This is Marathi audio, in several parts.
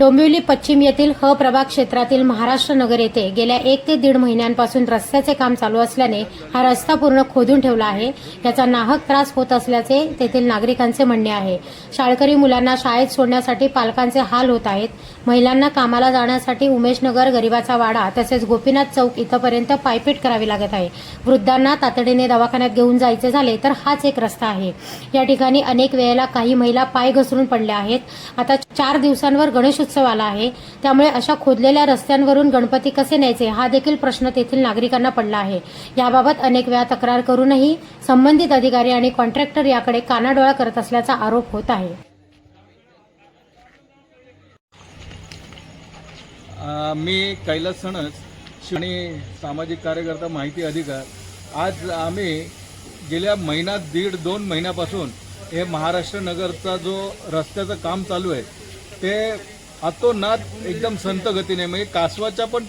डोंबिवली पश्चिम येथील ह प्रभाग क्षेत्रातील महाराष्ट्र नगर येथे गेल्या एक ते दीड महिन्यांपासून रस्त्याचे काम चालू असल्याने हा रस्ता पूर्ण खोदून ठेवला आहे. याचा नाहक त्रास होत असल्याचे तेथील नागरिकांचे म्हणणे आहे. शाळकरी मुलांना शाळेत सोडण्यासाठी पालकांचे हाल होत आहेत. महिलांना कामाला जाण्यासाठी उमेशनगर गरिबाचा वाडा तसेच गोपीनाथ चौक इथंपर्यंत पायपीट करावी लागत आहे. वृद्धांना तातडीने दवाखान्यात घेऊन जायचे झाले तर हाच एक रस्ता आहे. या ठिकाणी अनेक वेळेला काही महिला पाय घसरून पडल्या आहेत. आता चार दिवसांवर गणेशोत्सव आला आहे. त्यामुळे अशा खोदलेल्या रस्त्यांवरून गणपती कसे न्यायचे हा देखील प्रश्न तेथील नागरिकांना पडला आहे. याबाबत अनेक वेळा तक्रार करूनही संबंधित अधिकारी आणि कॉन्ट्रॅक्टर याकडे कानाडोळा करत असल्याचा आरोप होत आहे. मी कैलास सणस आणि सामाजिक कार्यकर्ता माहिती अधिकार. आज आम्ही गेल्या महिना दीड दोन महिन्यापासून हे महाराष्ट्र नगरचा जो रस्त्याचं काम चालू आहे ते अतोनात एकदम संत गतीने म्हणजे कासवाच्या पण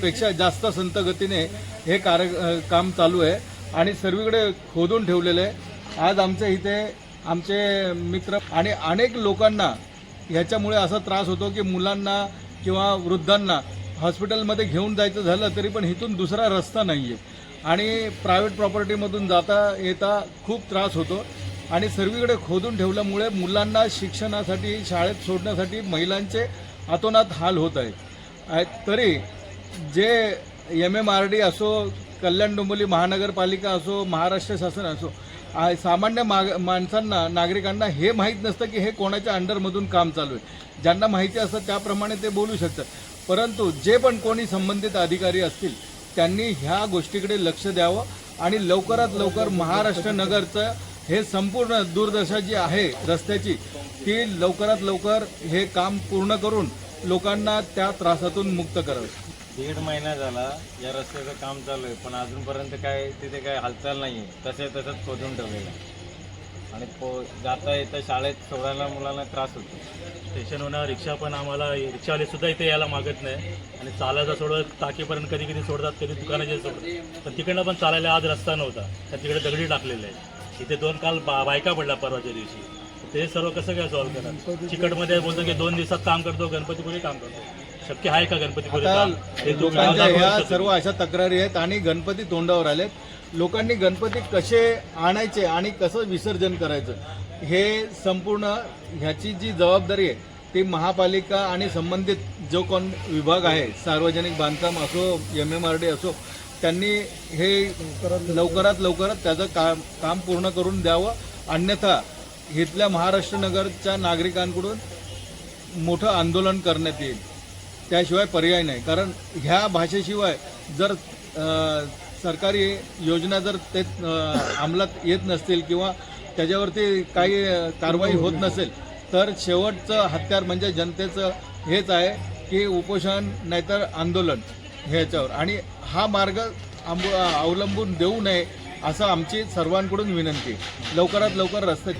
पेक्षा जास्त संत गतीने हे कार्य काम चालू आहे. आणि सर्वीकडे खोदून ठेवलेलं आहे. आज आमच्या इथे आमचे मित्र आणि अनेक लोकांना ह्याच्यामुळे असा त्रास होतो की मुलांना किंवा वृद्धांना हॉस्पिटलमध्ये घेऊन जायचं झालं तरी पण इथून दुसरा रस्ता नाही आहे आणि प्रायव्हेट प्रॉपर्टीमधून जाता येता खूप त्रास होतो. आणि सर्वीकडे खोदून ठेवल्यामुळे मुलांना शिक्षणासाठी शाळेत सोडण्यासाठी महिलांचे अतोनात हाल होत आहेत तरी जे एम एम आर डी असो कल्याण डोंबिवली महानगरपालिका असो महाराष्ट्र शासन असो सामान्य माग माणसांना नागरिकांना हे माहीत नसतं की हे कोणाच्या अंडरमधून काम चालू आहे. ज्यांना माहिती असतं त्याप्रमाणे ते बोलू शकतात. परंतु जे पण कोणी संबंधित अधिकारी असतील त्यांनी ह्या गोष्टीकडे लक्ष द्यावं आणि लवकरात लवकर महाराष्ट्र नगरचं हे संपूर्ण दुर्दशा जी आहे रस्त्याची ती लवकरात लवकर हे काम पूर्ण करून लोकांना त्या त्रासातून मुक्त करावं. दीड महिना झाला या रस्त्याचं काम चालू आहे पण अजूनपर्यंत काय तिथे काय हालचाल नाही आहे तसे तसंच खोदून ठेवलेलं आहे. आणि पो जाता येता शाळेत सोडायला मुलांना त्रास होतो. स्टेशनवरून रिक्षा पण आम्हाला रिक्षावाले सुद्धा इथे यायला मागत नाही. आणि चालायचा सोडत टाकीपर्यंत कधी कधी सोडतात कधी दुकानाचे सोडतात पण तिकडनं पण चालायला आज रस्ता नव्हता. तर तिकडे दगडी टाकलेले आहे इथे दोन काल बा बायका पडल्या परवाच्या दिवशी. ते सर्व कसं काय सॉल्व्ह करणार? चिकटमध्ये बोलतो की दोन दिवसात काम करतो गणपतीपुरी काम करतो. शक्य आहे का काम? हे तुम्ही लोकांच्या ह्या. सर्व अशा तक्रारी आहेत आणि गणपती तोंडावर आलेत. लोकांनी गणपती कसे आणायचे आणि कसं विसर्जन करायचं हे संपूर्ण ह्याची जी जबाबदारी आहे ती महापालिका आणि संबंधित जो कोण विभाग आहे सार्वजनिक बांधकाम असो एम एम आर डी असो त्यांनी हे लवकरात लवकरात त्याचं काम काम पूर्ण करून द्यावं. अन्यथा इथल्या महाराष्ट्र नगरच्या नागरिकांकडून मोठं आंदोलन करण्यात येईल. त्याशिवाय पर्याय नाही. कारण ह्या भाषेशिवाय जर सरकारी योजना जर ते अंमलात येत नसतील किंवा त्याच्यावरती काही कारवाई होत नसेल तर शेवटचं हत्यार म्हणजे जनतेचं हेच आहे की उपोषण नाहीतर आंदोलन. ह्याच्यावर. आणि हा मार्ग अवलंबून देऊ नये असं आमची सर्वांकडून विनंती. लवकरात लवकर रस्ते